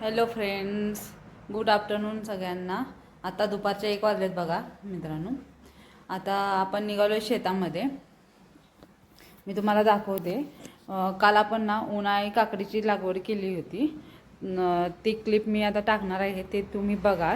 Hello friends good afternoon सगळ्यांना. आता दुपारचे एक वाजलेत बघा मित्रांनो. आता आपण निघालो शेतामध्ये. मी तुम्हाला दाखवते. काल आपण ना उन्हाळी काकडीची लागवड केली होती. ती क्लिप मी आता टाकणार आहे ते तुम्ही बघा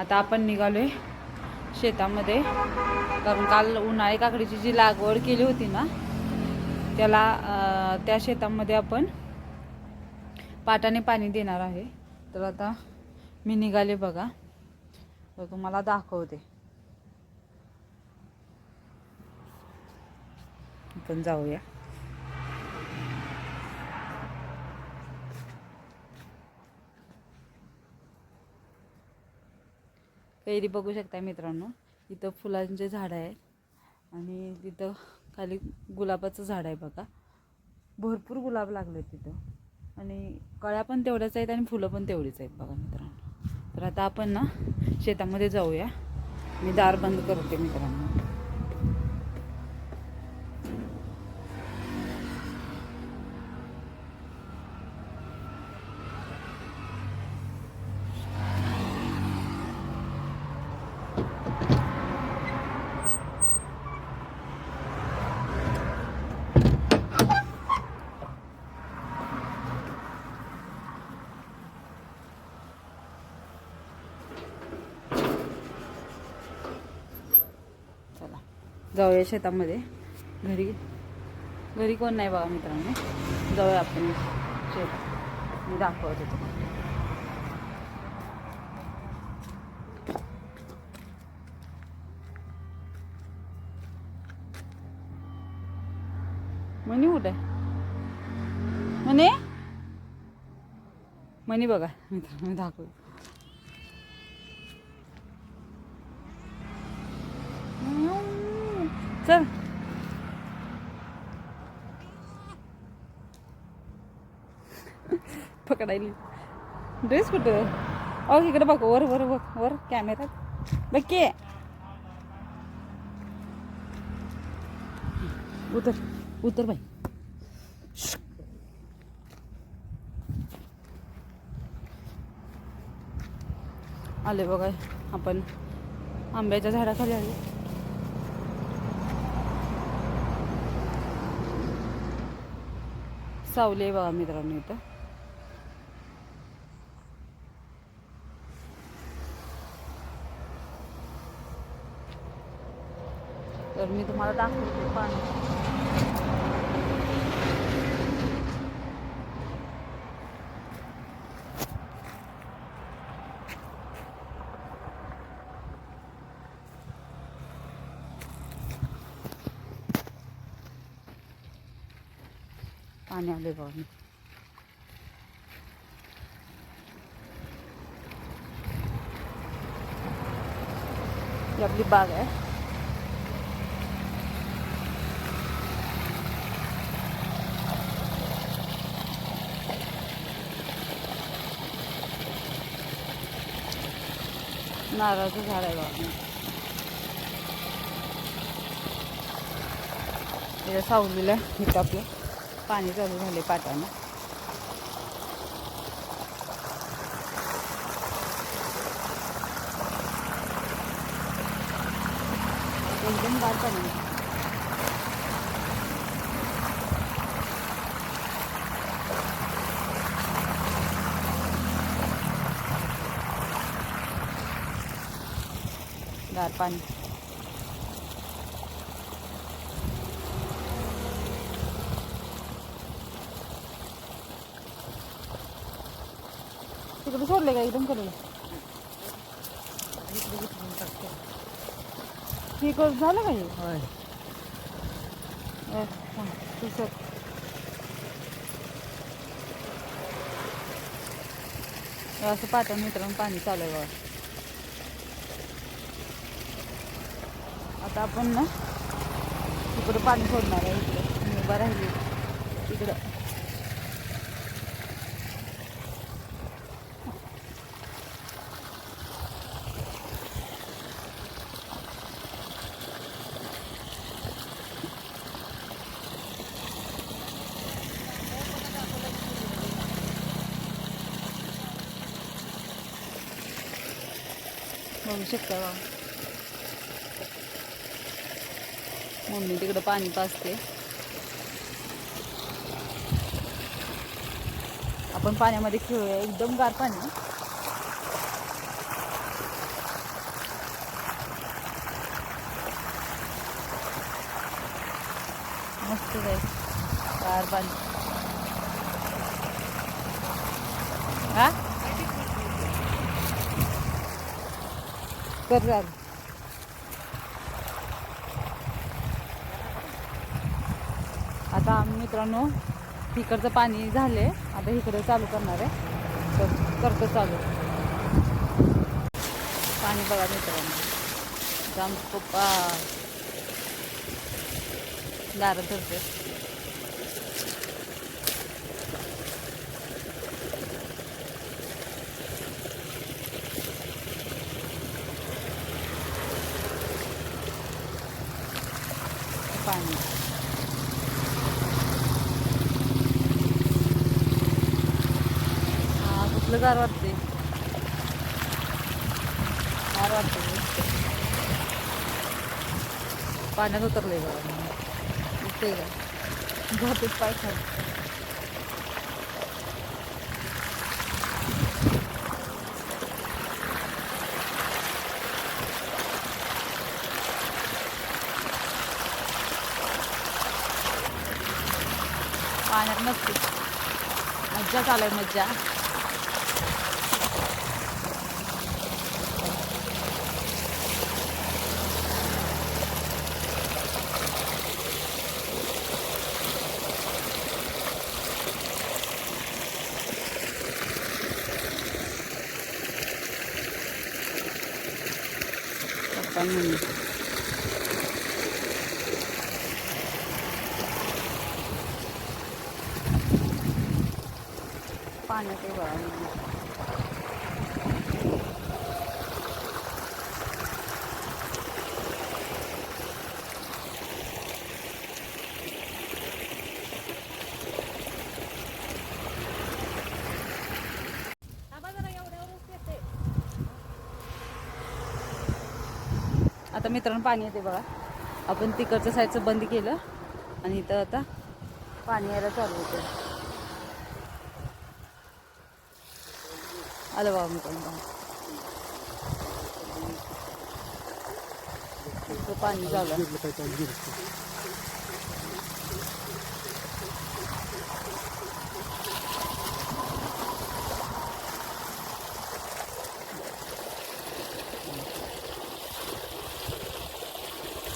आता आपण निघालोय शेतामध्ये. कारण काल उन्हाळी काकडीची जी लागवड केली होती ना त्याला त्या शेतामध्ये आपण पाटाने पाणी देणार आहे. तर आता मी निघाले बघा. तर तुम्हाला दाखवते. आपण जाऊया. कैरी बघू शकता मित्रांनो. इथं फुलांचे झाडं आहे आणि तिथं खाली गुलाबाचं झाड आहे बघा. भरपूर गुलाब लागले तिथं. आणि कळ्या पण तेवढ्याच आहेत आणि फुलं पण तेवढीच आहेत बघा मित्रांनो. तर आता आपण ना शेतामध्ये जाऊया. मी दार बंद करते मित्रांनो. जाऊया शेतामध्ये. घरी घरी कोण नाही बघा मित्रांनो. जाऊया आपण शेत मी दाखवत होतो मनी कुठे? म्हणे मनी बघा. मित्रांनो दाखवू चल. पकडायली. ड्रेस कुठं? अहो इकडे बघ वर वर बघ वर कॅमेऱ्यात बघ की. उतर उतर बाई. आले बघा आपण आंब्याच्या झाडाखाली आले सावली आहे बघा मित्रांनो इथं. तर मी तुम्हाला दाखवते पाणी. पाणी आले बघा मी ही आपली बाग आहे नारळाचं झाड आहे बघा त्याच्या सावलीला इथं आपलं पाणी चालू झाले पाटानं एकदम गार पाणी आहे. गार पाणी सोडले का एकदम कडे ठीक झालं का हे? असं पाटण मित्रांनो पाणी चालू आहे बघा. आता आपण ना इकडं पाणी सोडणार आहे इकडं. उभा राहिली. इकडं. बघू शकता बा मम्मी तिकडं पाणी पाजते. आपण पाण्यामध्ये खेळूया एकदम गार पाणी मस्त जाईल गार पाणी. कर झालं आता आम्ही मित्रांनो इकडचं पाणी झाले आता इकडे चालू करणार आहे. तर करतो चालू. पाणी बघा मित्रांनो. आता पप्पा दारं धरते पाणी. हा कुठलं गार वाटते गार वाटते पाण्यात उतरलं आहे बघा. दिसतंय का जाते पाय खाली पाण्यात नसते मज्जा चालू आहे मज्जा पप्पा म्हणून पाण्यात आहे बघा आता मित्रांनो पाणी येते बघा. आपण तिकडचं साईडचं बंद केलं आणि इथं आता पाणी यायला चालू होतं. आलं बाबा मित्रांनो. पाणी चालू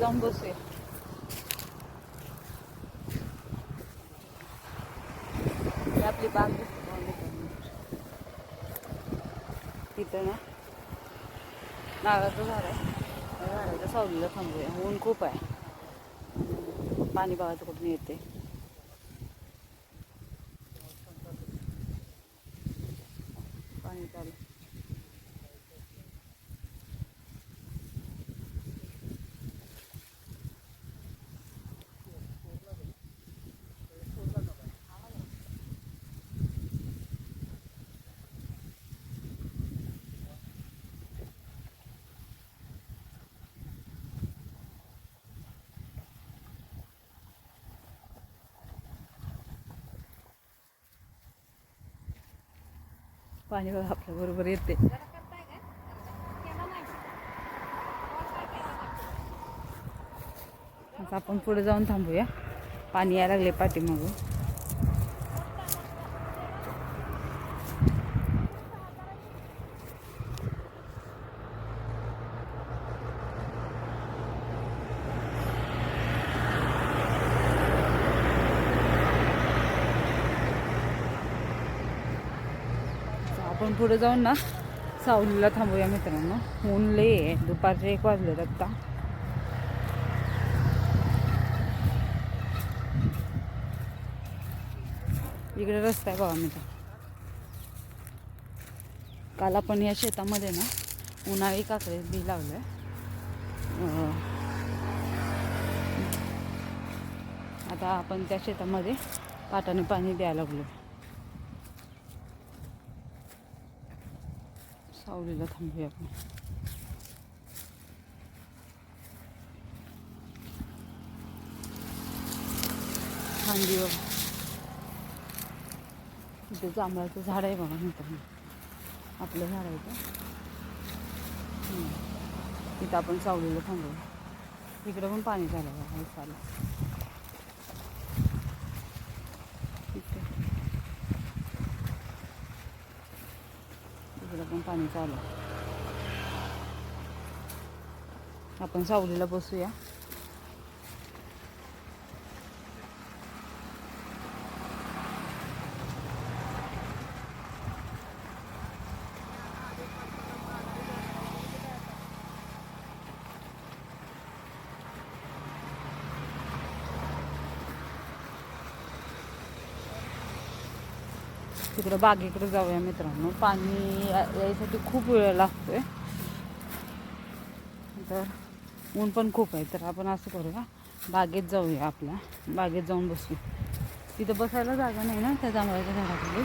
जाऊन बसूया आपली बाग तिथं ना नारळाचं झाड आहे. त्या झाडाच्या सावलीला थांबूया. ऊन खूप आहे. पाणी बघायचं कुठून येते पाणी चालू पाणी बघा आपल्या बरोबर येते. आता आपण पुढे जाऊन थांबूया. पाणी यायला लागले पाठीमागून पुढे जाऊन ना सावलीला थांबूया मित्रांनो. ऊन लय दुपारचे एक वाजले आत्ता इकडे रस्ता आहे बघा मित्र. काल आपण या शेतामध्ये ना उन्हाळी काकडे बी लावलं आता आपण त्या शेतामध्ये पाटाने पाणी द्यायला लागलो सावलीला थांबूया आपण थंडी बघा जांभळाचं झाड आहे बघा मित्रांनो आपलं झाड आहे इथं तिथं आपण सावलीला थांबूया इकडं पण पाणी झालं बघा हे चालू इकडे इकडं पाणी चालू आहे. आपण सावलीला बसूया तिकडं बागेकडे जाऊया मित्रांनो. पाणी यायसाठी खूप वेळ लागतोय. तर ऊन पण खूप आहे तर आपण असं करूया. बागेत जाऊया आपल्या. बागेत जाऊन बसू तिथं बसायला जागा नाही ना त्या जांभळाच्या झाडाखाली.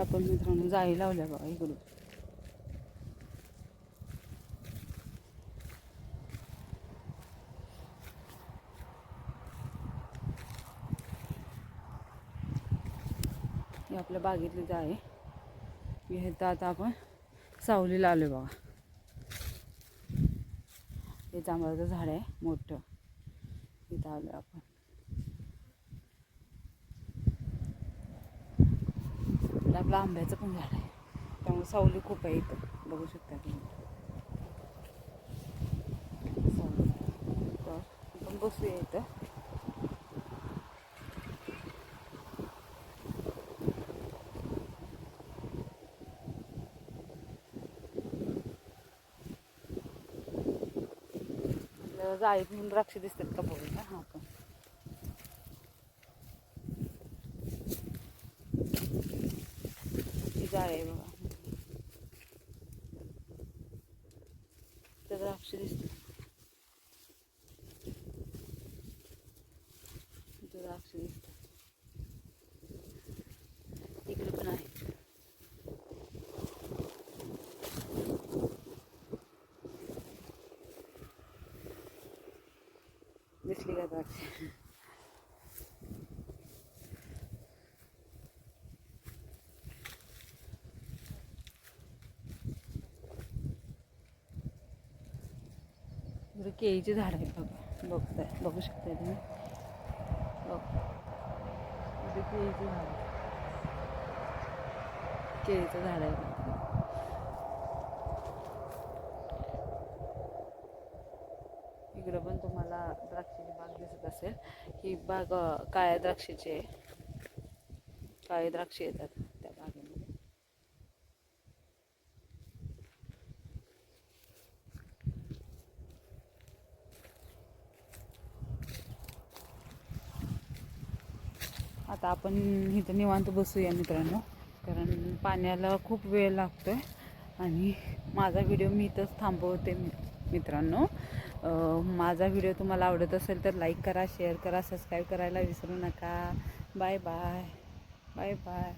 आपण मित्रांनो जाळी लावल्या बघा इकडून. ही आपल्या बागेतली जाळी. इथं आता आपण सावली लावले बघा. हे जांभळाचं झाड आहे मोठं. इथं आलं आपण इकडं आपला आंब्याचं पण झाड आहे. त्यामुळे सावली खूप आहे इथं. बघू शकता तुम्ही. सावली. तर आपण बसूया इथं. आपल्याला जाळीत म्हणून द्राक्ष दिसतात का बघूया हां आपण ही जाळी आहे बघा तर द्राक्ष दिसते द्राक्ष दिसत इकडे पण आहे. दिसली का द्राक्ष केळीचे झाड आहे बघा. बघताय बघू शकताय तुम्ही. बघ. इथे केळीचे झाड आहे. केळीचं झाड आहे इकडं पण तुम्हाला द्राक्षाची बाग दिसत असेल. ही बाग काळ्या द्राक्षाची आहे. काळे द्राक्ष येतात त्या बागेमध्ये आता आपण इथं निवांत बसूया मित्रांनो. कारण पाण्याला खूप वेळ लागतोय आणि माझा व्हिडिओ मी इथंच थांबवते मित्रांनो. माझा व्हिडिओ तुम्हाला आवडत असेल तर लाईक करा शेअर करा सबस्क्राईब करायला विसरू नका. Bye bye bye bye